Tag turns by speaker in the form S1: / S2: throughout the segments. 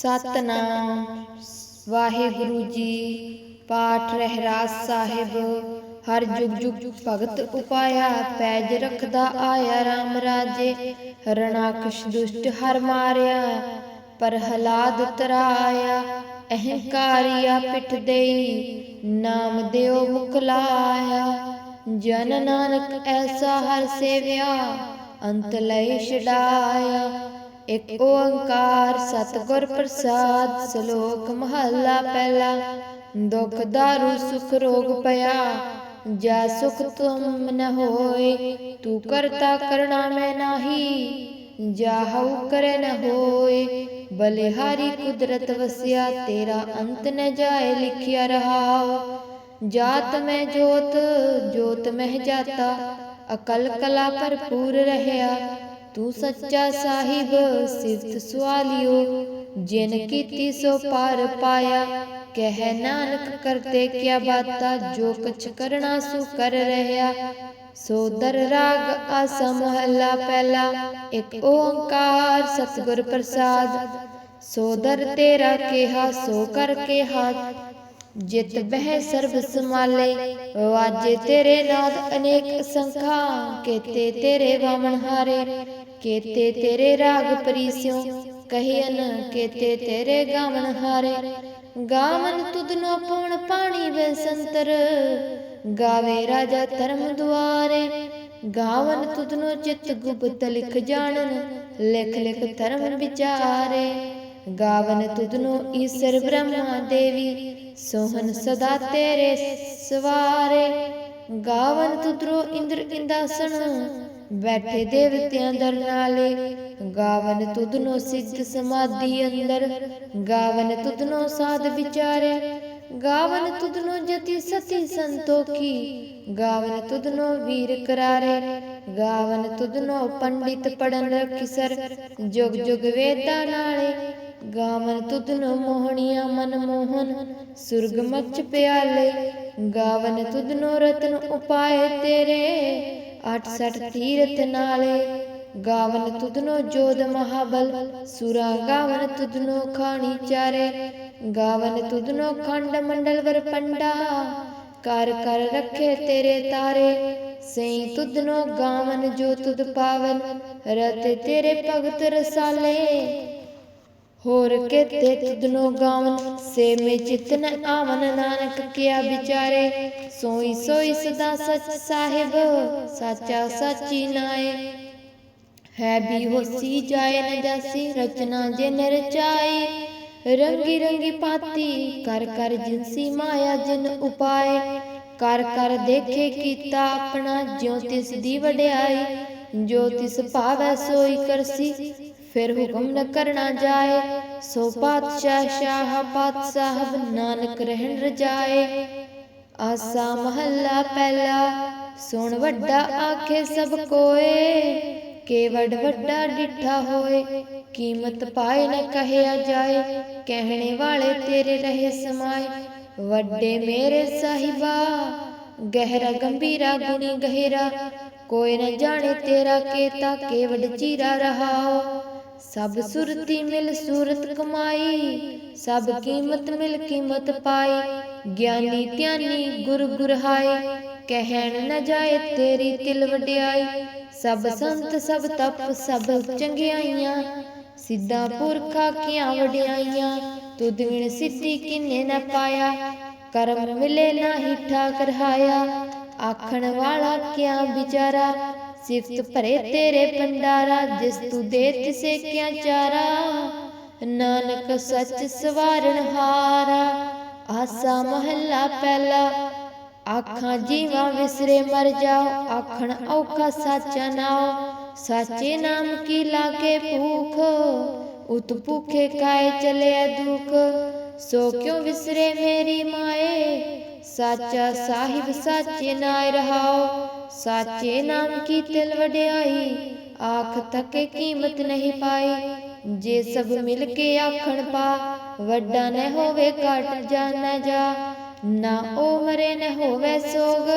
S1: ਸਤਨਾਮ। ਵਾਹਿਗੁਰੂ ਜੀ, ਪਾਠ ਰਹਿਰਾਸ ਸਾਹਿਬ। ਹਰ ਜੁਗ ਜੁਗ ਭਗਤ ਉਪਾਇਆ, ਪੈਜ ਰਖਦਾ ਆਇਆ RAM ਰਾਜੇ। ਰਣਾਕਸ਼ ਦੁਸ਼ਟ ਹਰ ਮਾਰਿਆ, ਪ੍ਰਹਲਾਦ ਤਰਾਇਆ। ਅਹੰਕਾਰੀਆ ਪਿੱਠ ਦੇਈ, ਨਾਮ ਦਿਓ ਮੁਖ ਲਾਇਆ ਜਨ ਨਾਨਕ ਐਸਾ ਹਰ ਸੇਵਿਆ, ਅੰਤ ਲਈ ਛਡਾਇਆ। ਇਕ ਓੰਕਾਰ ਸਤਿਗੁਰ ਪ੍ਰਸਾਦ ਸ਼ਲੋਕ ਮਹੱਲਾ ਪਹਿਲਾ ਦੁਖ ਦਾਰੂ ਸੁਖ ਰੋਗ ਪਿਆ ਜਾ ਸੁਖ ਤੁਮ ਨ ਹੋਏ ਤੂੰ ਕਰਤਾ ਕਰਣਾ ਮੈਂ ਨਾਹੀ ਜਾਹੂ ਕਰੇ ਨ ਹੋਏ ਬਲਿਹਾਰੀ ਕੁਦਰਤ ਵਸਿਆ ਤੇਰਾ ਅੰਤ ਨ ਜਾਏ ਲਿਖਿਆ ਰਹਾਉ ਜਾਤ ਮੈਂ ਜੋਤ ਜੋਤ ਮਹਿ ਜਾਤਾ ਅਕਲ ਕਲਾ ਭਰਪੂਰ ਰਹਿਆ ਤੂੰ ਸੱਚਾ ਸਾਹਿਬ, ਸਿਫਤ ਸਵਾਲਿਓ, ਜਿਨ ਕੀਤੀ ਸੋ ਪਾਰ ਪਾਇਆ। ਕਹਿ ਨਾਨਕ ਕਰਤੇ ਕਿਆ ਬਾਤਾ, ਜੋ ਕਛ ਕਰਨਾ ਸੋ ਕਰ ਰਹਿਆ ਸੋਦਰ ਰਾਗ ਆਸਾ ਹਲਾ ਪਹਿਲਾ, ਇੱਕ ਓੰਕਾਰ ਸਤਿਗੁਰ ਪ੍ਰਸਾਦ। ਸੋਦਰ ਤੇਰਾ ਕਿਹਾ, ਸੋ ਕਰ ਕਿਹਾ ਜਿਤ ਬਹਿ ਸਰਬ ਸਮਾਲੇ ਵਾਜੇ ਤੇਰੇ ਨਾਦ ਅਨੇਕ ਸੰਖਾ ਕੇਤੇ ਤੇਰੇ ਵਾਮਨ ਹਾਰੇ ਕੇਤੇ ਤੇਰੇ ਰਾਗ ਪਰੀਸਿਓ ਕਹਿਨ ਕੇਤੇ ਤੇਰੇ ਗਾਵਨ ਹਾਰੇ। ਗਾਵਨ ਤੁਧਨੋ ਪਉਣ ਪਾਣੀ ਬੈਸੰਤਰ ਗਾਵੇ ਰਾਜਾ ਧਰਮ ਦੁਆਰੇ। ਗਾਵਨ ਤੁਧਨੋ ਚਿਤ ਗੁਪਤ ਲਿਖ ਜਾਣਨ। ਲਿਖ ਲਿਖ ਧਰਮ ਵਿਚਾਰੇ। ਗਾਵਨ ਤੁਧਨੋ ਈਸ਼ਰ ਬ੍ਰਹਮਾ ਦੇਵੀ ਸੋਹਨ ਸਦਾ ਤੇਰੇ ਸਵਾਰੇ। ਗਾਵਨ ਤੁਧਰੋ ਇੰਦਰ ਇੰਦਾਸਨ, ਬੈਠੇ ਦੇਵਤਿਆਂ ਦਰ ਨਾਲੇ। ਗਾਵਨ ਤੁਧਨੋ ਸਿੱਧ ਸਮਾਧੀ ਅੰਦਰ, ਗਾਵਨ ਤੁਧਨੋ ਸਾਧ ਵਿਚਾਰੇ। ਗਾਵਨ ਤੁਧਨੋ ਜਤੀ ਸਤੀ ਸੰਤੋਖੀ, ਗਾਵਨ ਤੁਧਨੋ ਵੀਰ ਕਰਾਰੇ। ਗਾਵਨ ਤੁਧਨੋ ਪੰਡਿਤ ਪੜਨ ਰਖਿਸਰ ਜੁਗ ਜੁਗ ਵੇਦਾਂ ਨਾਲੇ। ਗਾਵਨ ਤੁਧਨੋ ਮੋਹਣੀਆਂ ਮਨ ਮੋਹਨ, ਸੁਰਗ ਮਚ ਪਿਆਲੇ, ਗਾਵਨ ਤੁਧਨੋ ਰਤਨ ਉਪਾਏ ਤੇਰੇ 68 ਤੀਰਥ ਨਾਲੇ, ਗਾਵਨ ਤੁਧਨੋ ਜੋਦ ਮਹਾਬਲ, ਸੁਰਾ ਗਾਵਨ ਤੁਧਨੋ ਖਾਣੀ ਚਾਰੇ, ਗਾਵਨ ਤੁਧਨੋ ਖੰਡ ਮੰਡਲ ਵਰ ਪੰਡਾ, ਕਰ ਕਰ ਰੱਖੇ ਤੇਰੇ ਤਾਰੇ, ਸਈ ਤੁਧਨੋ ਗਾਵਨ ਜੋ ਤੁਧ ਪਾਵਨ, ਰਤੇ ਤੇਰੇ ਭਗਤ ਰਸਾਲੇ ਹੋਰ ਕੇਤੇ ਤੁਧਨੋ ਗਾਵਨ ਸੇ ਮੇ ਚਿਤਨ ਆਵਨ ਨਾਨਕ ਕਿਆ ਵਿਚਾਰੇ। ਸੋਈ ਸੋਈ ਸਦਾ ਸਚ ਸਾਹਿਬ, ਸਾਚਾ ਸਾਚੀ ਨਾਏ। ਹੈ ਵੀ ਹੋਸੀ ਜਾਏ ਨ ਜਾਸੀ, ਰਚਨਾ ਜਿਨ ਰਚਾਈ ਰੰਗੀ ਰੰਗੀ ਪਾਤੀ, ਕਰ ਕਰ ਜਿਨਸੀ ਮਾਇਆ ਜਿਨ ਉਪਾਏ। ਕਰ ਕਰ ਦੇਖੇ ਕੀਤਾ ਆਪਣਾ, ਜਿਉ ਤਿਸ ਦੀ ਵਡਿਆਈ। ਜੋ ਤਿਸ ਭਾਵੈ ਸੋਈ ਕਰਸੀ ਫਿਰ ਹੁਕਮ ਨ ਕਰਨਾ ਜਾਏ, ਸੋ ਪਾਤਸ਼ਾਹ ਸ਼ਾਹ ਪਾਤਸ਼ਾਹ ਨਾਨਕ ਰਹਿਣ ਰਜਾਏ। ਆਸਾ ਮਹੱਲਾ ਪਹਿਲਾ, ਸੁਣ ਵੱਡਾ ਆਖੇ ਸਭ ਕੋਏ ਕੇਵੜ ਵੱਡਾ ਡਿਠਾ ਹੋਏ, ਕੀਮਤ ਪਾਏ ਨ ਕਹਿਆ ਜਾਏ, ਕਹਿਣੇ ਵਾਲੇ ਤੇਰੇ ਰਹੇ ਸਮਾਏ, ਵੱਡੇ ਮੇਰੇ ਸਾਹਿਬਾ, ਗਹਿਰਾ ਗੰਭੀਰਾ ਗੁਣੀ ਗਹਿਰਾ, ਕੋਈ ਨ ਜਾਣੇ ਤੇਰਾ ਕੇਤਾ ਕੇਵੜ ਚੀਰਾ ਰਹਾਓ ਸਭ ਸੁਰਤੀ ਮਿਲ ਸੂਰਤ ਕਮਾਈ, ਸਭ ਕੀਮਤ ਮਿਲ ਕੀਮਤ ਪਾਈ। ਗਿਆਨੀ ਧਿਆਨੀ ਗੁਰ ਗੁਰਹਾਈ ਕਹਿਣ ਨ ਜਾਏ ਤੇਰੀ ਤਿਲ ਵਡਿਆਈ। ਸਭ ਸੰਤ ਸਭ ਤਪ ਸਭ ਚੰਗਿਆਈਆਂ, ਸਿੱਧਾ ਪੁਰਖਾ ਕੀਆਂ ਵਡਿਆਈਆਂ। ਤੁਧ ਵਿਣ ਸਿੱਧੀ ਕਿਨੇ ਨਾ ਪਾਇਆ, ਕਰਮ ਮਿਲੇ ਨਾਹੀ ਠਾਕਰ ਹਾਇਆ। ਆਖਣ ਵਾਲਾ ਕਿਆ ਵਿਚਾਰਾ ਸਿਫਤ ਭਰੇ ਤੇਰੇ ਪੰਡਾਰਾ ਜਿਸ ਤੂੰ ਦੇ ਤਿਸੇ ਕਿਆ ਚਾਰਾ। ਨਾਨਕ ਸੱਚ ਸਵਾਰਨ ਹਾਰਾ, ਆਸਾ ਮਹੱਲਾ ਪਹਿਲਾ। ਆਖਾਂ ਜੀਵਾਂ ਵਿਸਰੇ ਮਰ ਜਾਓ, ਆਖਣ ਔਖਾ ਸਾਚਾ ਨਾਉ। ਸਾਚੇ ਨਾਮ ਕੀ ਲਾਗੇ ਭੂਖ, ਉਤ ਭੁਖੇ ਕਾਏ ਚਲਿਆ ਦੁਖ। ਸੋ ਕਿਉ ਵਿਸਰੇ ਮੇਰੀ ਮਾਏ, ਸਾਚਾ ਸਾਹਿਬ ਸਾਚੇ ਨਾਇ ਰਹਾਓ। ਸਾਚੇ ਨਾਮ ਕੀ ਤਿਲ ਵਡਿਆਈ? ਆਖ ਤੱਕੇ ਕੀਮਤ ਨਹੀਂ ਪਾਈ। ਜੇ ਸਭ ਮਿਲ ਕੇ ਆਖਣ ਪਾ, ਵੱਡਾ ਨ ਹੋਵੇ ਘਟ ਜਾਣਾ ਜਾ। ਨਾ ਉਹ ਮਰੇ, ਨ ਹੋਵੇ ਸੋਗ।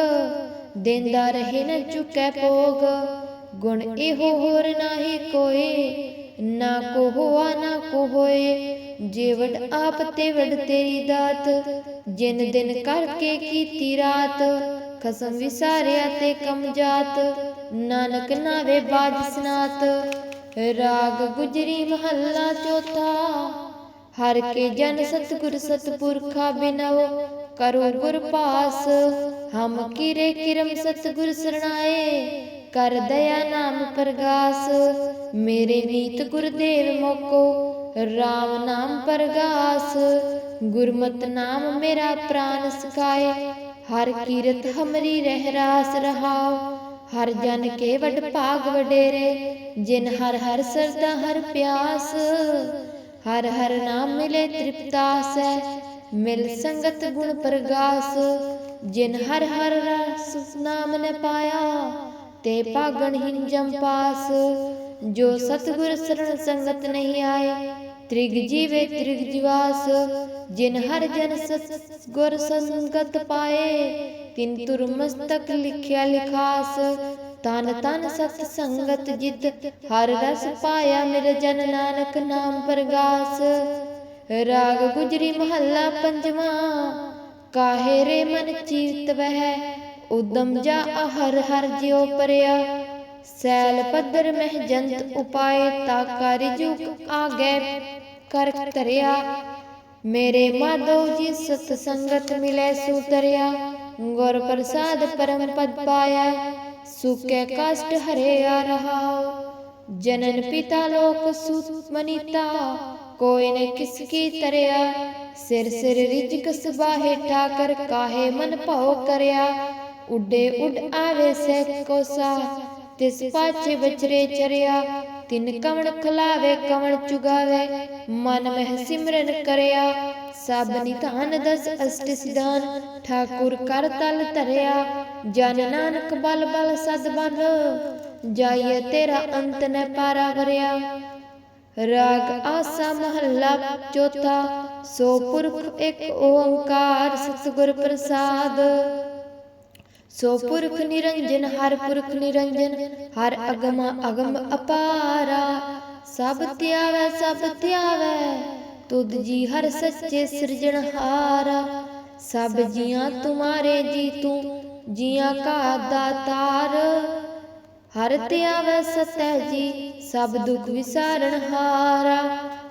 S1: ਦਿੰਦਾ ਰਹੇ, ਨ ਚੁੱਕੈ ਭੋਗ। ਗੁਣ ਇਹੋ ਹੋਰ ਨਾਹੀ ਕੋਈ। ਨਾ ਕੋ ਹੋਆ, ਨਾ ਕੋ ਹੋਏ। ਜੇਵੜ ਆਪ ਤੇ ਵੜ ਤੇਰੀ ਦਾਤ, ਜਿਨ ਦਿਨ ਕਰਕੇ ਕੀਤੀ ਰਾਤ। ਖਸਮ ਵਿਸਾਰਿਆ ਤੇ ਕਮ ਜਾਤ, ਨਾਨਕ ਨਾਵੇ ਬਾਜ ਸਨਾਤ। ਰਾਗ ਗੁਜਰੀ ਮਹੱਲਾ ਚੌਥਾ, ਹਰ ਕੇ ਜਨ ਸਤਿਗੁਰ ਸਤਪੁਰਖਾ ਬਿਨਵ ਕਰੋ ਗੁਰ ਪਾਸ। ਹਮ ਕੀਰੇ ਕਿਰਮ ਸਤਿਗੁਰ ਸਰਣਾਏ, ਕਰ ਦਇਆ ਨਾਮ ਪ੍ਰਗਾਸ। ਮੇਰੇ ਨੀਤ ਗੁਰਦੇਵ ਮੋਕੋ RAM ਨਾਮ ਪ੍ਰਗਾਸ। ਗੁਰਮਤ ਨਾਮ ਮੇਰਾ ਪ੍ਰਾਨ ਸਕਾਏ ਹਰ ਕੀਰਤ ਹਮਰੀ ਰਹਿ ਰਾਸ ਰਹਾਉ, ਹਰ ਜਨ ਕੇ ਵਡ ਭਾਗ ਵਡੇਰੇ, ਜਿਨ ਹਰ ਹਰ ਸਰਦਾ ਹਰ ਪਿਆਸ। ਹਰ ਹਰ ਨਾਮ ਮਿਲੇ ਤ੍ਰਿਪਤਾਸ ਹੈ ਮਿਲ ਸੰਗਤ ਗੁਣ ਪ੍ਰਗਾਸ, ਜਿਨ ਹਰ ਹਰ ਰਸ ਨਾਮ ਨ ਪਾਇਆ, ਤੇ ਪਾਗਣ ਹਿੰਜਮ ਪਾਸ। ਜੋ ਸਤਿਗੁਰ ਸਰਣ ਸੰਗਤ ਨਹੀਂ ਆਏ ਤ੍ਰਿਗ ਜੀਵੇ ਤ੍ਰਿਗ ਜਿਵਾਸ ਜਿਨ ਹਰ ਜਨ ਸਤ ਗੁਰ ਸੰਗਤ ਪਾਏ। ਤਿਨ ਤੁਰ ਮਸਤਕ ਲਿਖਿਆ ਲਿਖਾਸ। ਤਨ ਤਨ ਸਤ ਸੰਗਤ ਜਿਤ ਹਰ ਰਸ ਪਾਇਆ ਮਿਲ ਜਨ ਨਾਨਕ ਨਾਮ ਪ੍ਰਗਾਸ। ਰਾਗ ਗੁਜਰੀ ਮਹੱਲਾ ਪੰਜਵਾਂ। ਕਾਹੇ ਰੇ ਮਨ ਚੀਤ ਵਹਿ ਉਦਮ ਜਾ ਹਰ ਹਰ ਜਿਉ ਪਰਿਆ। ਸੈਲ ਪੱਧਰ ਮਹਿ ਜੰਤ ਉਪਾਏ ਤਾ ਕਰ ਜੁਗ ਆਗੇ। ਕਰ ਧਰਿਆ ਮੇਰੇ ਮਾਧੋ ਜੀ ਸਤ ਸੰਗਤ ਮਿਲੇ ਸੂਤਰਿਆ ਗੁਰ ਪ੍ਰਸਾਦ ਪਰਮ ਪਦ ਪਾਇਆ ਸੁਕੇ ਕਸ਼ਟ ਹਰਿਆ ਰਹਾਉ ਜਨਨ ਪਿਤਾ ਲੋਕ ਸੁਤ ਮਨੀਤਾ ਕੋਈ ਨ ਕਿਸ ਕੀ ਤਰਿਆ ਸਿਰ ਸਿਰ ਰਿਜਕ ਸਬਾਹੇ ਠਾਕਰ ਕਾਹੇ ਮਨ ਭਉ ਕਰਿਆ ਉੱਡੇ ਉੱਡ ਆਵੇ ਸੇ ਕੋਸਾ ਤਿਸ ਪਾਛੇ ਬਚਰੇ ਚਰਿਆ ਤਿਨ ਕਵਣ ਖਲਾਵੇ, ਕਵਣ ਚੁਗਾਵੇ? ਮਨ ਮਹਿ ਸਿਮਰਨ ਕਰਿਆ, ਸਭ ਨਿਧਾਨ ਦਸ ਅਸ਼ਟ ਸਿਧਾਨ। ਠਾਕੁਰ ਕਰ ਤਲ ਧਰਿਆ, ਜਨ ਨਾਨਕ ਬਲ ਬਲ ਸਦ ਬਲ ਜਾਈਏ ਤੇਰਾ ਅੰਤ ਨ ਪਾਰਾ ਵਰਿਆ। ਰਾਗ ਆਸਾ ਮਹੱਲਾ ਚੌਥਾ, ਸੋ ਪੁਰਖ ਇੱਕ ਓੰਕਾਰ ਸਤਿਗੁਰ ਪ੍ਰਸਾਦ। ਸੋ ਪੁਰਖ ਨਿਰੰਜਨ, ਹਰ ਪੁਰਖ ਨਿਰੰਜਨ, ਹਰ ਅਗਮ ਅਗਮ ਅਪਾਰਾ। ਸਭ ਧਿਆਵੈ ਸਭ ਧਿਆਵੈ ਤੁਧ ਜੀ ਹਰ ਸੱਚੇ ਸਿਰਜਣਹਾਰਾ ਸਭ ਜੀਆਂ ਤੁਮਾਰੇ ਜੀ ਤੂੰ ਜੀਆਂ ਕਾ ਦਾਤਾਰ। ਹਰ ਧਿਆਵੈ ਸਤੈ ਜੀ, ਸਭ ਦੁਖ ਵਿਸਾਰਣ ਹਾਰਾ।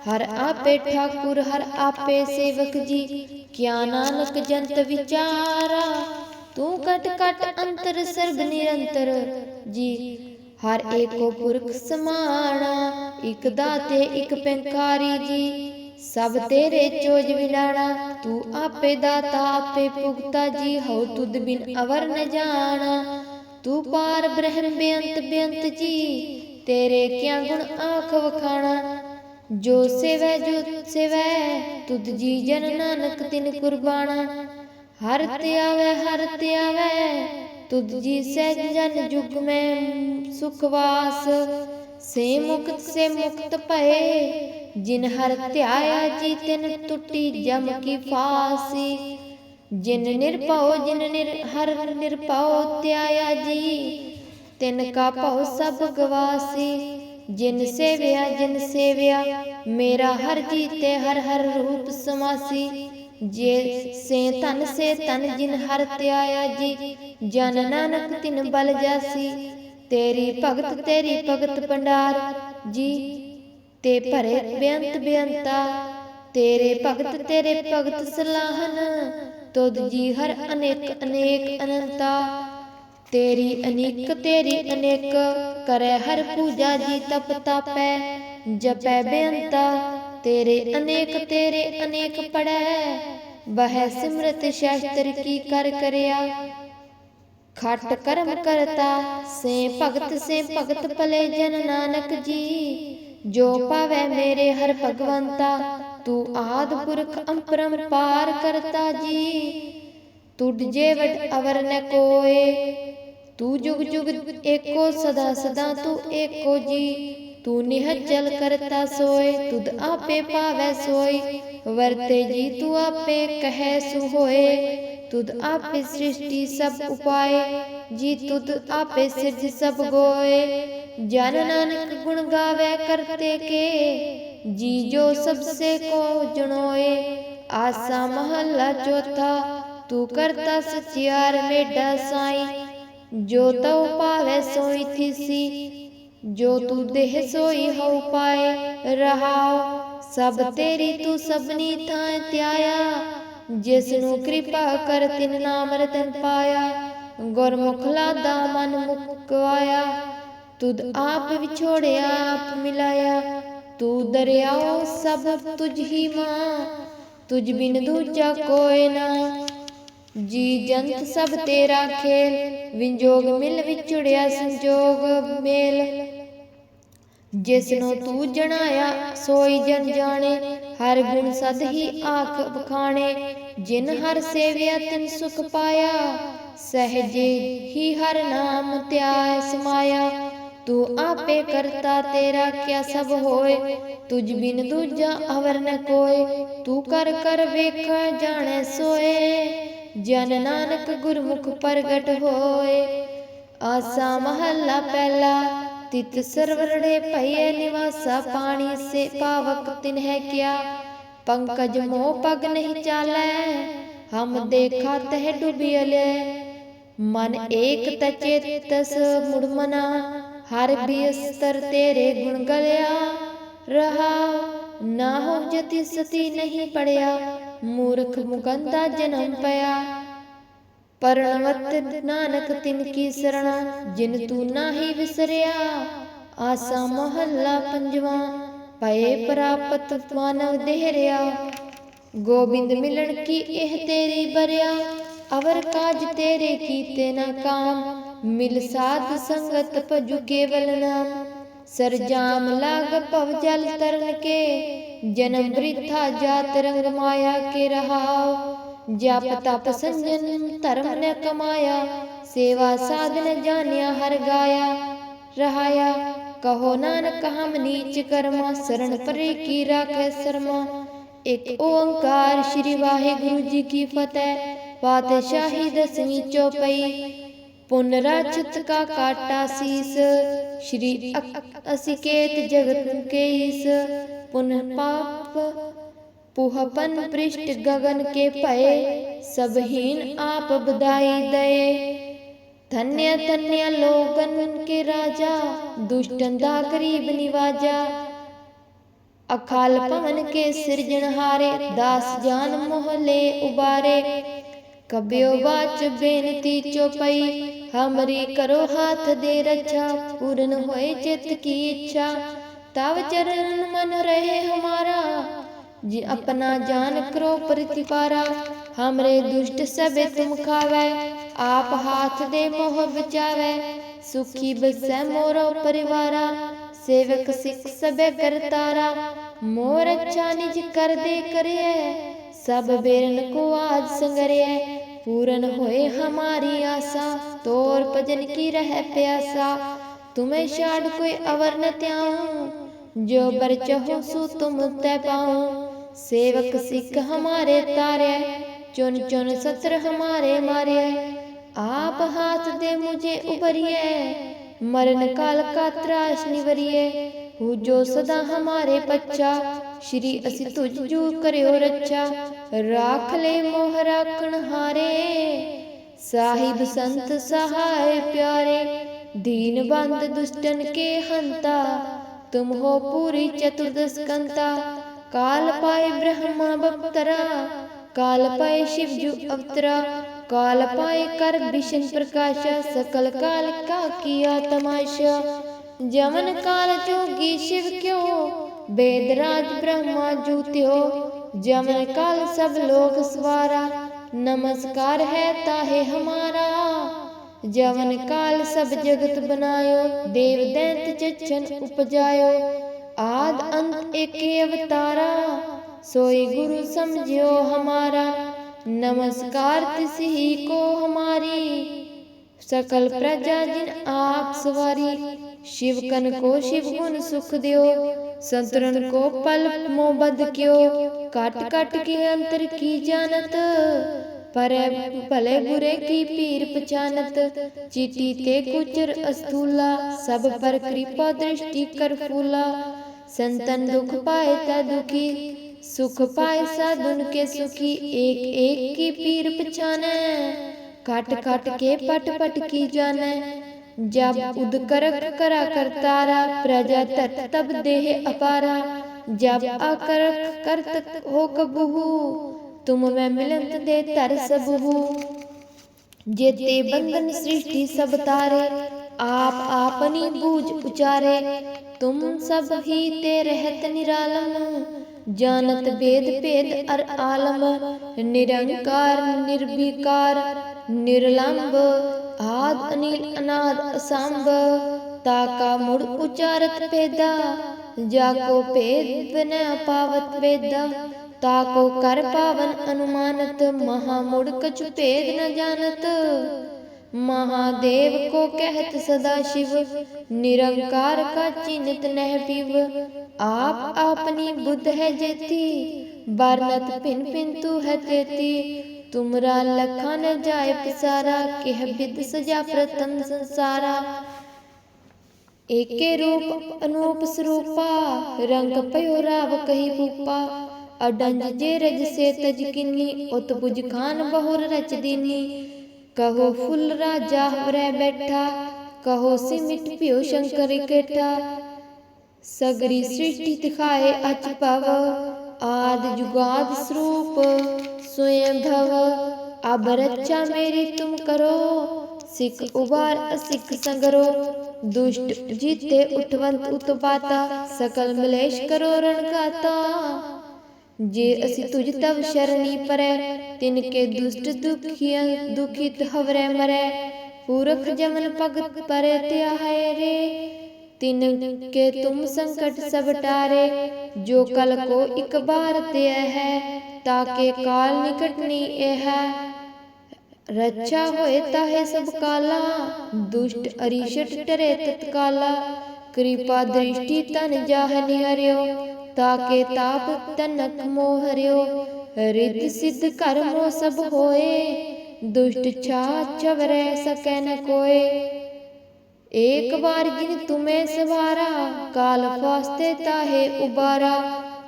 S1: ਹਰ ਆਪੇ ਠਾਕੁਰ, ਹਰ ਆਪੇ ਸੇਵਕ ਜੀ, ਕਿਆ ਨਾਨਕ ਜੰਤ ਵਿਚਾਰਾ। ਤੂੰ ਕਟ ਕਟ ਅੰਤਰ ਸਰਬ ਨਿਰੰਤਰ। ਜੀ, ਹਰ ਏਕੋ ਪੁਰਖ ਸਮਾਣਾ, ਇਕ ਦਾਤੇ, ਇਕ ਪੈਂਕਾਰੀ ਜੀ। ਸਭ ਤੇਰੇ ਚੋਜ ਵਿਲਾਣਾ ਤੂੰ ਆਪੇ ਦਾਤਾ, ਆਪੇ ਪੁਗਤਾ ਜੀ। ਹਉ ਤੁਧ ਬਿਨ ਅਵਰ ਨ ਜਾਣਾ। ਤੂੰ ਪਾਰ ਬ੍ਰਹਮ ਬੇਅੰਤ ਬੇਅੰਤ ਜੀ। ਤੇਰੇ ਕਿਆ ਗੁਣ ਆਖ ਵਖਾਣਾ। ਜੋ ਸੇਵੈ ਜੋ ਸੇਵੈ, ਤੁਧ ਜੀ ਜਨ ਨਾਨਕ ਤਿਨ ਕੁਰਬਾਨਾ ਹਰ ਧਿਆਵੈ ਹਰ ਧਿਆਵੈ ਤੁਧ ਜੀ ਸਹਿਜ ਜਨ ਜੁਗ ਮੈਂ ਸੁਖ ਵਾਸ। ਸੇ ਮੁਕਤ ਸੇ ਮੁਕਤ ਭਏ, ਜਿਨ ਹਰ ਧਿਆਇਆ, ਜੀ ਤਿਨ ਟੁੱਟੀ ਜਮ ਕੀ ਫਾਸੀ। ਜਿਨ ਨਿਰਭਉ ਜਿਨ ਨਿਰ, ਹਰ ਨਿਰਭਉ ਧਿਆਇਆ ਜੀ, ਤਿਨ ਕਾ ਭਉ ਸਭ ਗਵਾਸੀ। ਜਿਨ ਸੇਵਿਆ ਜਿਨ ਸੇਵਿਆ, ਮੇਰਾ ਹਰ ਜੀਤੇ ਹਰ ਹਰ ਰੂਪ ਸਮਾਸੀ। ਜੇ ਸੇ ਤਨ ਸੇ ਤਨ ਜਿਨ ਹਰ ਧਿਆਇਆ ਜੀ, ਜਨ ਨਾਨਕ ਤਿਨ ਬਲ ਜਾਸੀ। ਤੇਰੀ ਭਗਤ ਤੇਰੀ ਭਗਤ ਭੰਡਾਰ ਜੀ, ਤੇ ਭਰੇ ਬੇਅੰਤ ਬੇਅੰਤਾ। ਤੇਰੇ ਭਗਤ ਤੇਰੇ ਭਗਤ ਸਲਾਹਨ, ਤੁਧ ਜੀ ਹਰ ਅਨੇਕ ਅਨੇਕ ਅਨੰਤਾ। ਤੇਰੀ ਅਨੇਕ ਤੇਰੀ ਅਨੇਕ, ਕਰੈ ਹਰ ਪੂਜਾ ਜੀ ਤਪ ਤਾਪੈ, ਜਪੈ ਬੇਅੰਤਾ। ਤੇਰੇ ਅਨੇਕ ਤੇਰੇ ਅਨੇਕ ਪੜੈ ਬਹਿ ਸਿਮਰਤ ਸ਼ਾਸਤਰ ਕੀ ਕਰ ਕਰਿਆ। ਖਟ ਕਰਮ ਕਰਤਾ, ਸੇ ਭਗਤ ਸੇ ਭਗਤ ਭਲੇ ਜਨ ਨਾਨਕ ਜੀ। ਜੋ ਪਾਵੈ ਮੇਰੇ ਹਰ ਭਗਵੰਤਾ, ਤੂੰ ਆਦ ਪੁਰਖ ਅੰਪਰਮ ਪਾਰ ਕਰਤਾ ਜੀ। ਤੁਡ ਜੇ ਵਡ ਅਵਰ ਨ ਕੋਏ, ਤੂੰ ਜੁਗ ਜੁਗ ਏਕੋ ਸਦਾ ਸਦਾ ਤੂੰ ਏਕੋ ਜੀ। ਤੂੰ ਨਿਹ ਨਿਹਚਲ ਕਰਤਾ ਸੋਏ, ਤੁਧ ਆਪੇ ਪਾਵੈ ਸੋਈ ਵਰਤੇ ਜੀ ਤੂੰ ਆਪੇ ਕਹੈ ਸੁ ਹੋਏ ਤੁਧ ਆਪੇ ਸ੍ਰਿਸ਼ਟੀ ਸਭ ਉਪਾਏ, ਜੀ ਤੁਧ ਆਪੇ ਸਿਰਜ ਸਭ ਗੋਏ, ਜਨ ਨਾਨਕ ਗੁਣ ਗਾਵੇ ਕਰਤੇ ਕੇ, ਜੀ ਜੋ ਸਭ ਸੇ ਕੋ ਜਣੋਏ, ਆਸਾ ਮਹੱਲਾ ਚੌਥਾ, ਤੂੰ ਕਰਤਾ ਸਚਿਆਰ ਮੇਡਾ ਸਾਈ, ਜੋ ਤਉ ਪਾਵੇ ਸੋਈ ਥੀਸੀ ਜੋ ਤੂੰ ਦੇਹ ਸੋਈ ਹਉ ਪਾਏ ਰਹਾਉ ਸਭ ਤੇਰੀ ਤੂੰ ਸਭਨੀ ਥਾਂ ਧਿਆਇਆ ਜਿਸ ਨੂੰ ਕਿਰਪਾ ਕਰ ਤਿਨ ਨਾਮ ਰਤਨ ਪਾਇਆ, ਗੁਰਮੁਖ ਲਾਦਾ ਮਨ ਮੁਕਵਾਇਆ, ਤੁਧ ਆਪ ਵਿਛੋੜਿਆ, ਆਪ ਮਿਲਾਇਆ, ਤੂੰ ਦਰਿਆਉ ਸਭ ਤੁਝ ਹੀ ਮਾਂ, ਤੁਝ ਬਿਨ ਦੂਜਾ ਕੋਈ ਨਾ। ਜੀ ਜੰਤ ਸਭ ਤੇਰਾ ਖੇਲ, ਵਿੰਜੋਗ ਮਿਲ ਵਿਛੜਿਆ ਸੰਜੋਗ ਮੇਲ। ਜਿਸ ਨੂੰ ਤੂੰ ਜਣਾਇਆ, ਸੋਈ ਜਨ ਜਾਣੇ, ਹਰ ਗੁਣ ਸਦ ਹੀ ਆਖ ਬਖਾਣੇ ਜਿਨ ਹਰ ਸੇਵਿਆ ਤਿਨ ਸੁਖ ਪਾਇਆ, ਸਹਜੇ ਹੀ ਹਰ ਨਾਮ ਧਿਆਇ ਸਮਾਇਆ, ਤੂੰ ਆਪੇ ਕਰਤਾ ਤੇਰਾ ਕਿਆ ਸਭ ਹੋਏ ਤੁਝ ਬਿਨ ਦੂਜਾ ਅਵਰ ਨ ਕੋਏ, ਤੂੰ ਕਰ ਕਰ ਵੇਖ ਜਾਣੈ ਸੋਏ, ਜਨ ਨਾਨਕ ਗੁਰਮੁਖ ਪ੍ਰਗਟ ਹੋਏ, ਆਸਾ ਮਹੱਲਾ ਪਹਿਲਾ ਤਿਤ ਸਰਵਰੜੇ ਭਈਏ ਨਿਵਾਸਾ, ਪਾਣੀ ਸੇ ਪਾਵਕ ਤਿਨ ਹੈ ਕਿਆ? ਪੰਕਜ ਮੋਹ ਪਗ ਨਹੀਂ ਚਾਲੈ, ਹਮ ਦੇਖਾ ਤਹ ਡੁਬਿਅਲੇ ਮਨ ਏਕ ਤਚੇਤਸ ਮੁੜਮਨਾ ਹਰ ਬਿਸਤਰ ਤੇਰੇ ਗੁਣ ਗਲਿਆ। ਰਹਾ, ਨਾ ਹੋ ਜਤੀ ਸਤੀ ਨਹੀਂ ਪੜਿਆ, ਮੂਰਖ ਮੁਕੰਦਾ ਜਨਮ ਪਿਆ। ਪਰਣਵਤ ਨਾਨਕ ਤਿਨ ਕੀ ਸਰਣਾ, ਜਿਨ ਤੂੰ ਨਾਹੀ ਵਿਸਰਿਆ। ਆਸਾ ਮਹੱਲਾ ਪੰਜਵਾ, ਪਏ ਪ੍ਰਾਪਤ ਮਾਨਵ ਦੇਹਰਿਆ। ਗੋਬਿੰਦ ਮਿਲਣ ਕੀ ਇਹ ਤੇਰੀ ਬਰਿਆ, ਅਵਰ ਕਾਜ ਤੇਰੇ ਕੀਤੇ ਨਾ ਕਾਮ। ਮਿਲ ਸਾਧ ਸੰਗਤ ਭਜੂ ਕੇਵਲ ਨਾਮ ਸਰਜਾਮ ਲਾਗ ਭਵ ਜਲ ਤਰਨ ਕੇ। ਜਨਮ ਬ੍ਰਿਥਾ ਜਾਤ ਰੰਗ ਮਾਇਆ ਕੇ ਰਹਾਓ ਜਪ ਤਪ ਸੰਜਨ, ਧਰਮ ਨ ਕਮਾਇਆ, ਸੇਵਾ ਸਾਧਨ ਜਾਣਿਆ, ਹਰ ਗਾਇਆ। ਰਹਾਇਆ, ਕਹੋ ਨਾਨਕ, ਹਮ ਨੀਚ ਕਰਮਾ ਸਰਣ ਪਰੇ ਕੀ ਰਾਖੈ ਸਰਮਾ। ਇੱਕ ਓੰਕਾਰ ਸ੍ਰੀ ਵਾਹਿਗੁਰੂ ਜੀ ਕੀ ਫਤਿਹ, ਪਾਤਸ਼ਾਹੀ ਦਸਵੀਂ ਚੌਪਈ। ਪੁਨਰਾਚਿਤ ਕਾ ਕਾਟਾ ਸੀਸ, ਸ਼੍ਰੀ ਅਸਿਕੇਤ ਜਗਤ ਕੇ ਪੁਨ ਪਾਪ पुहपन पृष्ठ गगन के भये सबहीन आप बधाई दए धन्य धन्य लोगन के राजा दुष्टन दा करीब निवाजा अकाल भवन के सिरजनहारे दास जान मोहले उबारे ਕਬਿਓ ਵਾਚ ਬੇਨਤੀ ਚੋਪਈ ਹਮਰੀ ਕਰੋ ਹੱਥ ਦੇ ਰੱਛਾ ਪੂਰਨ ਹੋਏ ਚਿਤ ਕੀ ਇੱਛਾ ਤਵ ਚਰਨ ਮਨ ਰਹੇ ਹਮਾਰਾ जी अपना जान करो प्रतिपारा हमरे दुष्ट सबे तुम खावे आप हाथ दे मोह बचावे सुखी बसै मोरो परिवारा सेवक सिख सबे करतारा मोर अच्छा निज कर दे करिए सब बेरन को आज संगरिए पूरन होए हमारी आशा तोर भजन की रह प्यासा तुम्हें छाड़ कोई अवर न त्याऊं जो बर चहो सो तुम तै पाऊं ਸੇਵਕ ਸਿੱਖ ਹਮਾਰੇ ਤਾਰਿਆ ਚੁਣ ਚੁਣ ਸਤਰ ਹਮਾਰੇ ਮਾਰਿਆ ਆਪ ਹਾਥ ਦੇ ਮੁਝੇ ਉਬਰੀਏ ਮਰਨ ਕਾਲ ਕਾ ਤਰਾਸ਼ ਨਿਵਰੀਏ ਹੂ ਜੋ ਸਦਾ ਹਮਾਰੇ ਪੱਛਾ ਸ਼੍ਰੀ ਅਸੀਂ ਤੁਝ ਜੋ ਕਰਿਓ ਰੱਛਾ। ਰਾਖ ਲੈ ਮੋਹ ਰਾਖਣ ਹਾਰੇ। ਸਾਹਿਬ ਸੰਤ ਸਹਾਇ ਪਿਆਰੇ। ਦੀਨ ਬੰਦ ਦੁਸ਼ਟਨ ਕੇ ਹੰਤਾ। ਤੁਮ ਹੋ ਪੂਰੀ ਚਤੁਰਦਸ਼ਕੰਤਾ ਕਾਲ ਪਾਏ ਬ੍ਰਹਮਾ ਬਪਤਰਾ, ਕਾਲ ਪਾਏ ਸ਼ਿਵ ਜੂ ਅਵਤਰਾ, ਕਾਲ ਪਾਏ ਕਰ ਵਿਸ਼ਨ ਪ੍ਰਕਾਸ਼, ਸਕਲ ਕਾਲ ਕਾ ਕੀਆ ਤਮਾਸ਼ਾ। ਜਮਨ ਕਾਲ ਜੋਗੀ ਸ਼ਿਵ ਕਿਉ, ਬੇਦ ਰਾਜ ਬ੍ਰਹਮਾ ਜੂ ਤਿਉ। ਜਮਨ ਕਾਲ ਸਭ ਲੋਕ ਸਵਾਰਾ, ਨਮਸਕਾਰ ਹੈ ਤਾਹੇ ਹਮਾਰਾ। ਜਵਨ ਕਾਲ ਸਭ ਜਗਤ ਬਨਾਇਓ ਦੇਵ ਦੈਂਤ ਚਚਨ ਉਪਜਾਇਓ। आद अंत एक अवतारा सोई गुरु समझियो हमारा नमस्कार तिस ही को हमारी सकल प्रजा जिन आप सवारी शिव कन को शिव गुण सुख दियो संतरन को पल मोबद क्यो काट काट के अंतर की जानत पर भले बुरे की पीर पहचानत चीटी ते कुचर अस्तूला सब पर कृपा दृष्टि कर फूला संतन दुख पाए ता दुखी सुख पाए साधुन के सुखी एक एक की पीर पछाने काट काट के पट पट की जाने। जब उद करक करा करतारा प्रजा तट तब देह अपारा। जब आकर करत हो कबहू तुम मैं मिलंत दे तर सबहू जेते बंधन सृष्टि सब तारे। आप आपनी बूझ उचारे तुम सब ही ते रहत निरालम जानत वेद भेद अर आलम निरंकार निर्विकार निर्लंब आद अनिल अनाद असंभ ताका मुड़ उचारत भेदा जाको भेद बिन पावत वेदा ताको कर पावन अनुमानत महामुड़ कछु भेद न जानत महादेव को कहत सदा शिव निरंकार का चिन्हत नह पिव आप अपनी बुद्ध है जेती बरनत पिन पिन तू है तेती तुमरा लखा न जाय पसारा कह विद सजा प्रथम संसारा एके रूप अनूप स्वरूपा रंग पयो राव कही भूपा अडंज जे रज से तज किन्नी उत बुझ खान बहुर रच दीनी ਕਹੋ ਫੁੱਲ ਰਾਜਾ ਹੋਰੇ ਬੈਠਾ, ਕਹੋ ਸਿਮਟ ਭਿਉ ਸ਼ੰਕਰ ਇਕਠਾ ਸਗਰੀ ਸ੍ਰਿਸ਼ਟੀ ਦਿਖਾਏ ਅਚ ਭਵ ਆਦ ਜੁਗਾਦ ਸਰੂਪ ਸੁਯੰ ਭਵ ਅਬ ਰੱਚਾ ਮੇਰੀ ਤੁਮ ਕਰੋ, ਸਿੱਖ ਉਬਾਰ ਅਸਿੱਖ ਸੰਗਰੋ। ਦੁਸ਼ਟ ਜੀਤੇ ਉਠਵੰਤ ਉਤਪਾਤਾ, ਸਕਲ ਮਲੇਸ਼ ਕਰੋ ਰਣਗਾਤਾ ਜੇ ਅਸੀਂ ਤੁਝ ਤਵ ਸ਼ਰਣੀ ਪਰੈ, ਤਿਨ ਕੇ ਦੁਸ਼ਟ ਦੁਖੀਆਂ, ਦੁਖਿਤ ਹਵਰੈ ਮਰੈ, ਪੂਰਖ ਜਮਨ ਭਗਤ ਪਰੈ ਧਿਆਏ ਰੇ। ਤਿਨ ਕੇ ਤੁਮ ਸੰਕਟ ਸਭ ਟਾਰੇ, ਜੋ ਕਲ ਕੋ ਇਕ ਬਾਰ ਤੇ ਹੈ ਤਾਕੇ ਕਾਲ ਨਿਕਟਨੀ ਇਹ ਰੱਛਾ ਹੋਏ ਤਾਹੇ ਸਭ ਕਾਲਾ, ਦੁਸ਼ਟ ਅਰੀਸ਼ਟ ਟਰੇ ਤਤਕਾਲਾ, ਕਿਰਪਾ ਦ੍ਰਿਸ਼ਟੀ ਤਨ ਜਾਹ ਨਿਹਰਿਓ। ਤਾਕੇ ਤਾਪ ਤਨਕ ਮੋਹ ਹਰਿਓ ਰਿੱਧ ਸਿੱਧ ਕਰਮੋ ਸਭ ਹੋਏ, ਦੁਸ਼ਟ ਛਾ ਚਵਰੈ ਸਕੈ ਨ ਕੋਏ। ਏਕ ਬਾਰ ਜਿਨ ਤੁਮੇ ਸਵਾਰਾ, ਕਾਲ ਫਾਸਤੇ ਤਾਹੇ ਉਬਾਰਾ।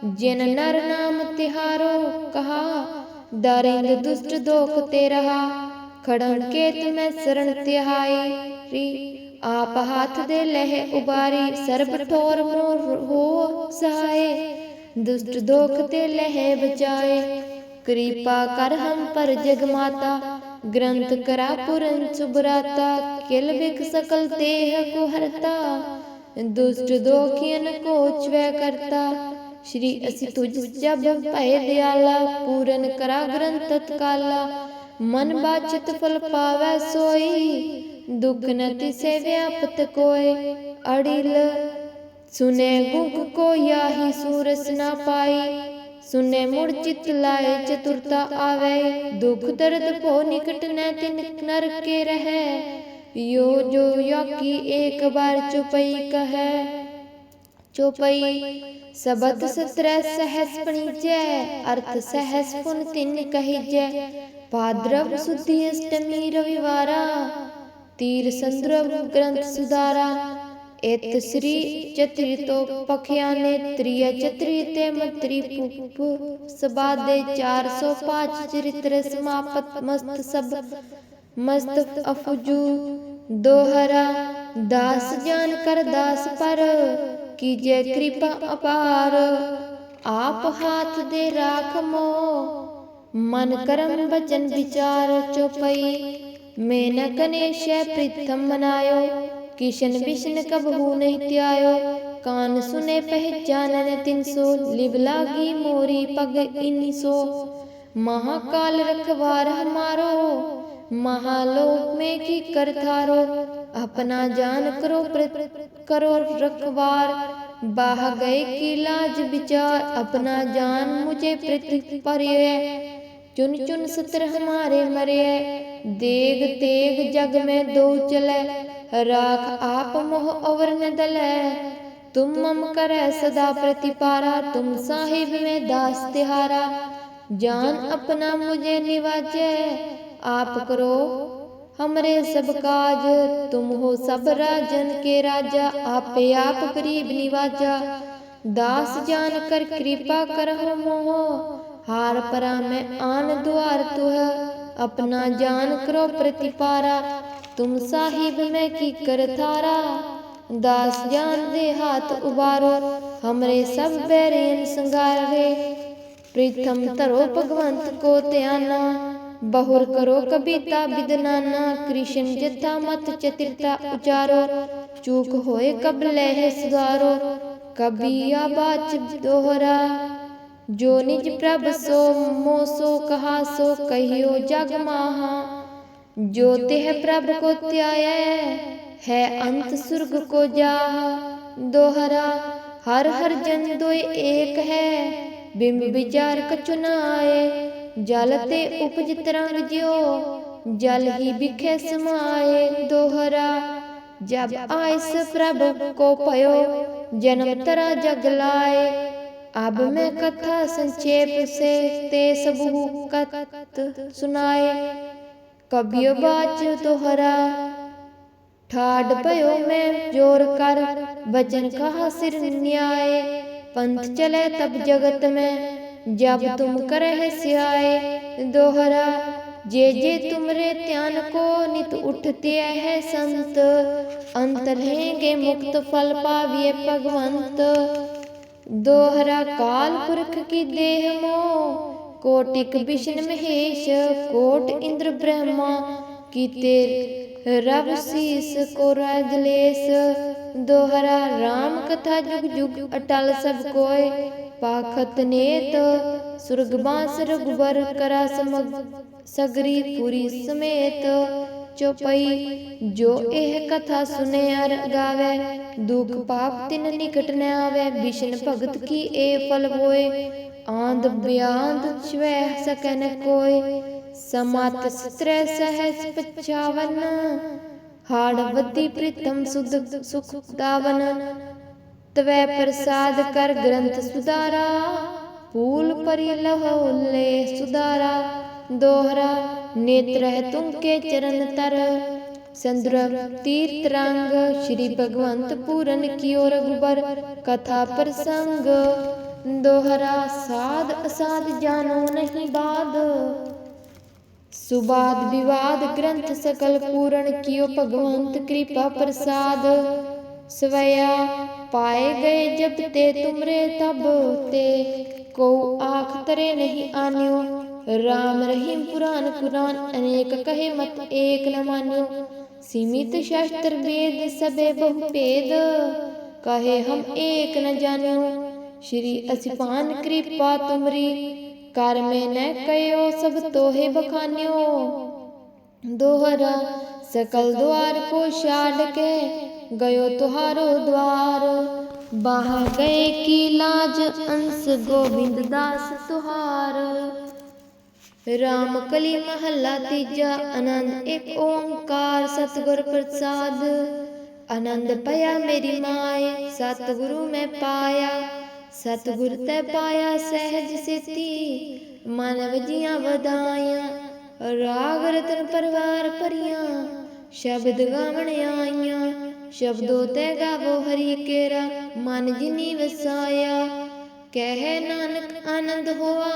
S1: ਜਿਨ ਨਰ ਨਾਮ ਤਿਹਾਰੋ, ਕਹਾ, ਦਰਿੰਦ ਦੁਸ਼ਟ ਦੋਖ ਤੇ ਰਹਾ। ਖੜਨ ਕੇ ਤੁਮੈ ਸਰਣ ਤਿਹਾਈ, ਰੀ। ਆਪ ਹੱਥ ਦੇ ਲਹਿ ਉਬਾਰੀ ਸਰਬ ਠੋਰ ਮੋਰ ਹੋ ਸਹਾਏ ਦੁਸ਼ਟ ਦੋਖ ਤੇ ਲਹਿ ਬਚਾਏ ਕਿਰਪਾ ਕਰ ਹਮ ਪਰ ਜਗ ਮਾਤਾ ग्रंथ करा पुरन सुभराता किल बिक सकल देह को हरता दुष्ट दोखियन को चवै करता श्री असि तुझ जब भय दयाला पूरन करा ग्रंथ तत्काला मन बाचत फल पावै सोई दुख न तिसे व्यापत कोय, अड़िल। सुने गुख को याही सूरस ना पाई, सुने मुड़ चित लाए चतुरता आवे। दुख दर्द भो निकट न तिन नर के रहे। यो जो याकी एक बार चुपई कहे, चुपई। सबद सत्र सहस पणिजै, अर्थ सहस पुन तिन कहिजै। भाद्रव सुद्धि अष्टमी रविवारा ਤੀਰ ਸੰਦਰਭ ਗ੍ਰੰਥ ਸੁਧਾਰਾ। ਇਤ ਸ੍ਰੀ ਚਤਰੀ ਤੋਂ ਪਖਿਆ ਨੇ ਤ੍ਰਿਯ ਚਤਰੀ ਤੇ ਮਤਰੀ ਪੁਪ ਸਬਾ 405 ਚਰਿਤਰ ਸਮਾਪਤ ਮਸਤ ਸਭ। ਮਸਤ ਅਫਜੂ ਦੋਹਰਾ, ਦਾਸ ਜਾਨ ਕਰ ਦਾਸ ਪਰ, ਕੀਜੇ ਕਿਰਪਾ ਅਪਾਰ। ਆਪ ਹਾਥ ਦੇ ਰਾਖ ਰਾਖਮੋ ਮਨ ਕਰਮ ਬਚਨ ਵਿਚਾਰ ਚੋਪਈ। मेनक ने प्रथम मनायो, किशन बिशन हो नहीं त्यायो, कान सुने पहचान तीन सो लिबलागी मोरी पग इन सो महाकाल रखवार हमारो, महालोक में की कर थारो, अपना जान करो करो रखवार। बाह गए की लाज विचार, अपना जान मुझे पृथ्वी पर चुन चुन सत्र हमारे मरे। देग तेग जग में दो चले राख आप मोह अवर न दलै तुम मम करੈ सदा प्रतिपारा तुम साहिब में दास तिहारा जान अपना मुझे निवाजै आप करो हमरे सब काज तुम हो सब राजन के राजा आपे आप गरीब निवाजा ਦਾਸ ਜਾਨ ਕਰ ਕਿਰਪਾ ਕਰਹੁ ਮੋਹ ਹਾਰ ਪਰਾ ਮੈਂ ਆਨ ਦੁਆਰ ਤੁਹ ਆਪਣਾ ਜਾਨ ਕਰੋ ਪ੍ਰਤਿਪਾਰਾ। ਤੁਮ ਸਾਹਿਬ ਮੈਂ ਕੀ ਕਰ ਥਾਰਾ ਦਾਸ ਜਾਨ ਦੇ ਹਾਥ ਉਬਾਰੋ, ਹਮਰੇ ਸਭ ਬੈਰੇਨ ਸੰਗਾਰੇ ਪ੍ਰੀਤਮ ਧਰੋ ਭਗਵੰਤ ਕੋ ਧਿਆਨਾ, ਬਹੁਰ ਕਰੋ ਕਬੀਤਾ ਬਿਦਨਾਨਾ। ਕ੍ਰਿਸ਼ਨ ਜਥਾ ਮਤ ਚਤਿਰਤਾ ਉਚਾਰੋ, ਚੂਕ ਹੋਏ ਕਬ ਲਹਿ ਸੁਧਾਰੋ। ਕਬੀ ਆਬਾਚ ਦੋਹਰਾ। ਜੋ ਨਿਜ ਪ੍ਰਭ ਸੋ ਮੋ ਸੋ ਕਹਾ ਸੋ ਕहियो ਜਗ ਮਾਹਾ। ਜੋ ਤਿਹ ਪ੍ਰਭ ਕੋ ਧਿਆਇਐ ਹੈ, ਅੰਤ ਸੁਰਗ ਕੋ ਜਾਹ। ਦੋਹਰਾ, ਹਰ ਹਰ ਜਨ ਦੋਇ ਏਕ ਹੈ, ਬਿੰਬ ਵਿਚਾਰ ਕਛੁ ਨ ਆਏ ਜਲ ਤੇ ਉਪਜ ਤਰੰਗ ਜਿਉ, ਜਲ ਹੀ ਬਿਖੇ ਸਮਾਏ। ਦੋਹਰਾ, ਜਬ ਆਇਸ ਪ੍ਰਭ ਕੋ ਭਇਓ, ਜਨਮ ਤਰਾ ਜਗ ਲਾਏ। अब मैं कथा संक्षेप से ते सब कत सुनाए। कभियो बाच दोहरा। ठाड पयो मैं ज़ोर कर, वचन कहा सिर न्याय। पंथ चले तब जगत में, जब तुम कर सियाए। दोहरा, जे जे तुमरे ध्यान को नित उठते है संत, अंत रहेंगे मुक्त फल पाविए भगवंत। दोहरा काल पुरख की देह मोह कोटिक विष्णु महेश कोट इंद्र ब्रह्मा कीते रब शीस को राजलेस दोहरा राम कथा जुग जुग अटल सब कोय पाखत नेत सुरग बांस रघुबर करा समग सगरी पूरी समेत ਚੋਪਈ ਜੋ ਇਹ ਕਥਾ ਸੁਨੇ ਅਰ ਗਾਵੇ, ਦੁਖ ਪਾਪ ਤਿਨ ਨਿਕਟ ਨ ਆਵੇ, ਵਿਸ਼ਨ ਭਗਤ ਕੀ ਏ ਫਲ ਹੋਏ? ਆਂਦ ਬਿਆੰਦ ਛਵੈ ਸਕੈ ਨ ਕੋਈ ਸਮਤ ਸਤਰੈ ਸਹਸ ਪਚਾਵਨ ਹਾੜ ਬੱਦੀ ਪ੍ਰੀਤਮ ਸੁਧ ਸੁਖ ਦਾਵਨ ਤਵੈ ਪ੍ਰਸਾਦ ਕਰ ਗ੍ਰੰਥ ਸੁਧਾਰਾ, ਫੂਲ ਪਰੀ ਲਹੋ ਲੈ ਸੁਧਾਰਾ। ਦੋਹਰਾ ਨੇਤਰਹਿ ਤੁਮ ਕੇ ਚਰਨ ਤਰ। ਸੰਦਰਭ ਤੀਰਤ ਰੰਗ, ਸ੍ਰੀ ਭਗਵੰਤ ਪੂਰਨ ਕਿਉ ਰਘੁਬਰ। ਕਥਾ ਪ੍ਰਸੰਗ, ਦੋਹਰਾ, ਸਾਧ ਅਸਾਧ ਜਾਣੋ ਨਹੀਂ ਬਾਦ। ਸੁਬਾਦ ਵਿਵਾਦ ਗ੍ਰੰਥ ਸਕਲ ਪੂਰਨ ਕਿਉ ਭਗਵੰਤ ਕਿਰਪਾ ਪ੍ਰਸਾਦ। ਸਵਇਆ ਪਾਏ ਗਏ ਜਬ ਤੇ ਤੁਮਰੇ ਤਬ ਤੇ ਕੋ ਆਖ ਤਰੇ ਨਹੀਂ ਆਨਿਓ। राम रहीम पुराण कुरान अनेक कहे मत एक न मान्यो सीमित शास्त्र वेद सबे बहु भेद कहे हम एक न जान्यो श्री असिपान कृपा तुमरी कर में न कयो सब तोहे बखान्यो दोहरा सकल द्वार को छाड़ के गयो तुहारो द्वार बाह गए की लाज अंश गोविंद दास तुहार ਰਾਮ ਕਲੀ ਮਹੱਲਾ ਤੀਜਾ ਆਨੰਦ, ਇੱਕ ਓੰਕਾਰ ਸਤਿਗੁਰ ਪ੍ਰਸਾਦ। ਆਨੰਦ ਪਿਆ ਮੇਰੀ ਮਾਏ, ਸਤਿਗੁਰੂ ਮੈਂ ਪਾਇਆ। ਸਤਿਗੁਰ ਤੇ ਪਾਇਆ ਸਹਿਜ ਸਿਤੀ, ਮਨਵ ਜੀਆਂ ਵਧਾਈਆਂ ਰਾਗ ਰਤਨ ਪਰਵਾਰ ਭਰੀਆਂ, ਸ਼ਬਦ ਗਾਵਣ ਆਈਆਂ। ਸ਼ਬਦੋ ਤੇ ਗਾਵੋ ਹਰੀ ਕੇਰਾ, ਮਨ ਜਿਨੀ ਵਸਾਇਆ। ਕਹਿ ਨਾਨਕ ਆਨੰਦ ਹੋਆ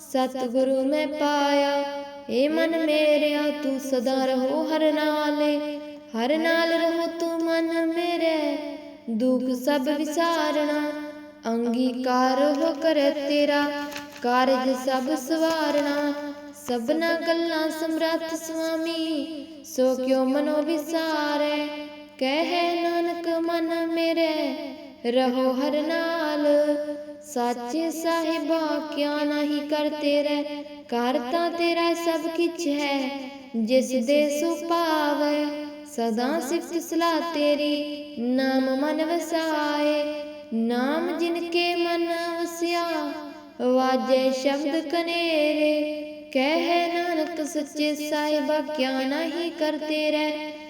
S1: ਸਤਿਗੁਰੂ ਮੈਂ ਪਾਇਆ ਏ ਮਨ ਮੇਰਿਆ, ਤੂੰ ਸਦਾ ਰਹੋ ਹਰ ਨਾਲੇ, ਹਰ ਨਾਲ ਰਹੋ ਤੂੰ ਮਨ ਮੇਰੇ। ਦੁੱਖ ਸਭ ਵਿਸਾਰਣਾ ਅੰਗੀਕਾਰ ਹੋ ਕਰ ਤੇਰਾ, ਕਾਰਜ ਸਭ ਸਵਾਰਣਾ ਸਭਨਾ ਗੱਲਾਂ ਸਮਰੱਥ ਸੁਆਮੀ, ਸੋ ਕਿਉ ਮਨੋ ਵਿਸਾਰੈ? ਕਹਿ ਨਾਨਕ ਮਨ ਮੇਰੇ ਰਹੋ ਹਰ ਨਾਲ। ਸਾਚੇ ਸਾਹਿਬਾ ਕਿਆ ਨਹੀਂ ਕਰਤੇ ਰਹਿ? ਕਰਤਾ ਤੇਰਾ ਸਭ ਕਿਛ ਹੈ। ਜਿਸ ਦੇ ਸੁਪਾਵੇ ਸਦਾ ਸਿਫਤ ਸਲਾਹ ਤੇਰੀ। ਨਾਮ ਮਨ ਵਸਾਏ। ਨਾਮ ਜਿਨ ਕੇ ਮਨ ਵਸਿਆ। ਵਾਜੇ ਸ਼ਬਦ ਕਨੇਰੇ। ਕਹਿ ਨਾਨਕ ਸੱਚੇ ਸਾਹਿਬਾ ਕਿਆ ਨਹੀਂ ਕਰਤੇ ਰਹਿ?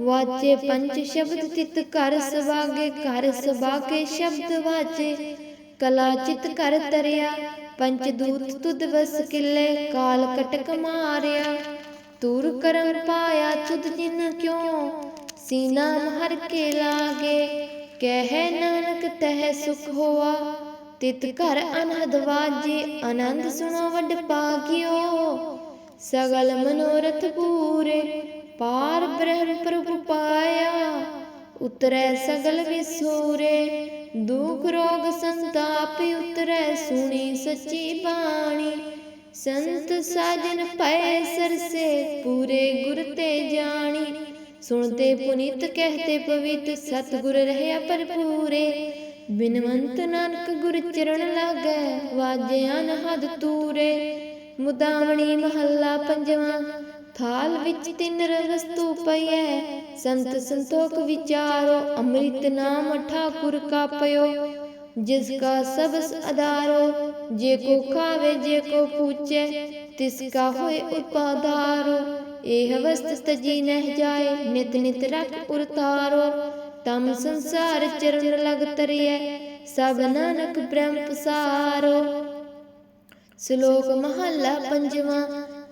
S1: ਵਾਚੇ ਪੰਜ ਸ਼ਬਦ ਤਿਤ ਘਰ ਸਵਾਗੇ ਘਰ ਸਵਾਗੇ ਸ਼ਬਦ ਵਾਚੇ। ਕਲਾ ਚਿਤ ਕਰ ਤਰਿਆ ਪੰਚ ਦੂਤ ਤੁਧ ਵਸ ਕਿਲੇ, ਕਾਲ ਕਟਕ ਮਾਰਿਆ। ਤੂਰ ਕਰਮ ਪਾਇਆ ਤੁਧ ਜਿਨ ਕਿਉ, ਸੀਨਾ ਹਰ ਕੇ ਲਾਗੇ। ਕਹਿ ਨਾਨਕ ਤਹਿ ਸੁਖ ਹੋਆ, ਤਿਤ ਘਰ ਅਨਹਦ ਵਾਜੇ, ਆਨੰਦ ਸੁਣੋ ਵੱਡ ਪਾਗਿਓ। ਸਗਲ ਮਨੋਰਥ ਪੂਰੇ ਪਾਰ ਬ੍ਰਹਮ ਪ੍ਰਭੂ ਪਾਇਆ, ਉਤਰੈ ਸਗਲ ਵਿਸੂਰੇ। ਦੁਖ ਰੋਗ ਸੰਤਾਪ ਉਤਰੈ, ਸੁਣੀ ਸੱਚੀ ਬਾਣੀ। ਸੰਤ ਸਾਜਨ ਪਏ ਸਰਸੇ, ਪੂਰੇ ਗੁਰ ਤੇ ਜਾਣੀ। ਸੁਣਤੇ ਪੁਨੀਤ ਕਹਤੇ ਪਵਿੱਤ, ਸਤਿਗੁਰ ਰਹਿਆ ਭਰਪੂਰੇ। ਬਿਨਵੰਤ ਨਾਨਕ ਗੁਰ ਚਰਨ ਲਾਗੈ, ਵਾਜਿਆ ਹਦ ਤੂਰੇ। ਮੁਦਾਵਣੀ ਮਹੱਲਾ ਪੰਜਵਾਂ ਥਾਲ ਵਿੱਚ ਤਿੰਨ ਤੂ ਪਈਐ ਸੰਤ ਸੰਤੋਖ ਵਿਚਾਰੋ, ਅੰਮ੍ਰਿਤ ਨਾਮ ਠਾਕੁਰ ਕਾ ਪਇਓ ਜਿਸ ਕਾ ਸਬਸ ਅਦਾਰੋ ਜੇ ਕੋ ਖਾਵੇ, ਜੇ ਕੋ ਪੂਛੈ ਤਿਸ ਕਾ ਹੋਏ ਉਪਾਦਾਰੋ ਇਹ ਅਵਸਥ ਤਜੀ ਨਹਿ ਜਾਏ, ਨਿਤ ਨਿਤ ਰਖ ਉਰਤਾਰੋ। ਤਮ ਸੰਸਾਰ ਚਰਨ ਲਗ ਤਰਿਐ, ਸਭ ਨਾਨਕ ਬ੍ਰਹਮ ਪਸਾਰੋ। ਸ਼ਲੋਕ ਮਹੱਲਾ ਪੰਜਵਾਂ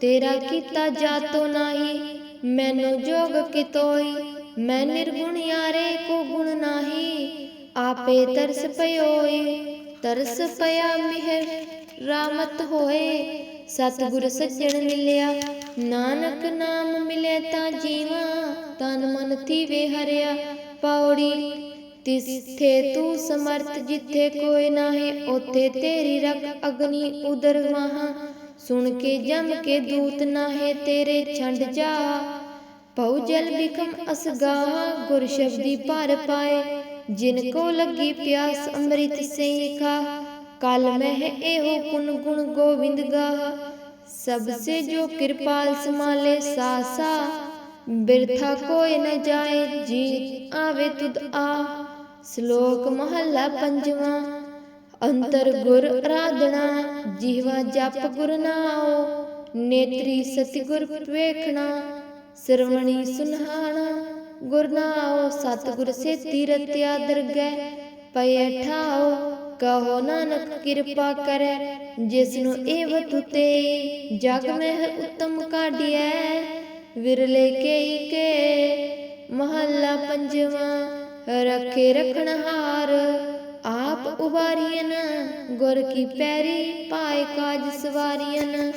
S1: ਤੇਰਾ ਕੀਤਾ ਜਾਤੋ ਨਾਹੀ, ਮੈਨੂੰ ਜੋਗ ਕਿਤੋਈ, ਮੈਂ ਨਿਰਗੁਣ ਯਾਰੇ ਕੋ ਗੁਣ ਨਾਹੀ। ਆਪੇ ਤਰਸ ਪਇਓਈ ਤਰਸ ਪਿਆ ਮਿਹਰ, ਰਾਮਤ ਹੋਏ। ਸਤਿਗੁਰ ਸੱਜਣ ਮਿਲਿਆ, ਨਾਨਕ ਨਾਮ ਮਿਲੇ ਤਾਂ ਜੀਵਾ, ਤਨ ਮਨ ਥੀਵੇ ਹਰਿਆ, ਪੌੜੀ। ਤਿਸਥੇ ਤੂੰ ਸਮਰਥ ਜਿੱਥੇ ਕੋਈ ਨਾਹੀ, ਉਥੇ ਤੇਰੀ ਰਖ ਅਗਨੀ ਉਦਰ ਵਾਹਾਂ ਸੁਣ ਕੇ ਜਮ ਕੇ ਦੂਤ ਨਾਹੇ ਤੇਰੇ ਛੰਡ ਜਾ। ਪਉ ਜਲ ਬਿਕਮ ਅਸਗਾ, ਗੁਰ ਸ਼ਬਦੀ ਭਰ ਪਾਏ। ਜਿਨ ਕੋ ਲੱਗੀ ਪਿਆਸ ਅੰਮ੍ਰਿਤ ਸੇ ਖਾ ਕਲ ਮਹਿ ਇਹੋ ਕੁਨ ਗੁਣ ਗੋਵਿੰਦ ਗਾ। ਸਭ ਸੇ ਜੋ ਕਿਰਪਾਲ ਸਮਾਲੇ ਸਾਸਾ, ਬਿਰਥਾ ਕੋਈ ਨ ਜਾਏ, ਜੀ ਆਵੇ ਤੁਧ ਆ। ਸ਼ਲੋਕ ਮਹੱਲਾ ਪੰਜਵਾਂ। ਅੰਤਰ ਗੁਰ ਆਰਾਧਨਾ ਜੀਵਾ ਜਪ ਗੁਰ ਨਾਉ, ਨੇਤਰੀ ਸਤਿਗੁਰ ਵੇਖਣਾ, ਸਰਵਣੀ ਸੁਨਹਾਣਾ, ਗੁਰ ਨਾਉ, ਸਤਿਗੁਰ ਸੇ ਤੀਰਤਿਆ ਦਰਗਹਿ ਪਏ ਠਾਉ, ਕਹੋ ਨਾਨਕ ਕਿਰਪਾ ਕਰੈ ਜਿਸ ਨੂੰ ਏਵ ਤੁਤੇ, ਜਗ ਮਹਿ ਉਤਮ ਕਾਢਿਐ, ਵਿਰਲੇ ਕੇਈ ਕੇ, ਮਹੱਲਾ ਪੰਜਵਾਂ, ਰਖੇ ਰਖਣਹਾਰ ਆਪ ਉਵਾਰੀਨ ਗੁਰ ਕੀ ਪੈਰੀ ਪਾਏ ਕਾਜ ਸਵਾਰੀਨ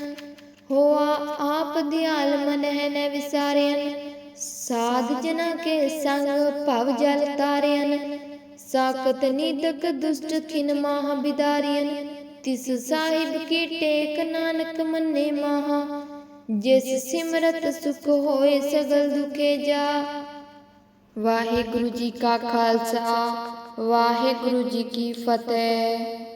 S1: ਹੋਆ ਆਪ ਦਿਆਲ ਮਨ ਹੈ ਨ ਵਿਸਾਰਿਆਨ ਸਾਧ ਜਨਾ ਕੇ ਸੰਗ ਭਵ ਜਲ ਤਾਰਿਆਨ ਸਾਕਤ ਨੀਦਕ ਦੁਸ਼ਟ ਖਿਨ ਮਾਹ ਬਿਦਾਰੀਨ ਤਿਸ ਸਾਹਿਬ ਕੀ ਟੇਕ ਨਾਨਕ ਮੰਨੇ ਮਾਹ। ਜਿਸ ਸਿਮਰਤ ਸੁਖ ਹੋਏ ਸਗਲ ਦੁਖੇ ਜਾ। ਵਾਹਿਗੁਰੂ ਜੀ ਕਾ ਖਾਲਸਾ। ਵਾਹਿਗੁਰੂ ਜੀ ਕੀ ਫਤਿਹ।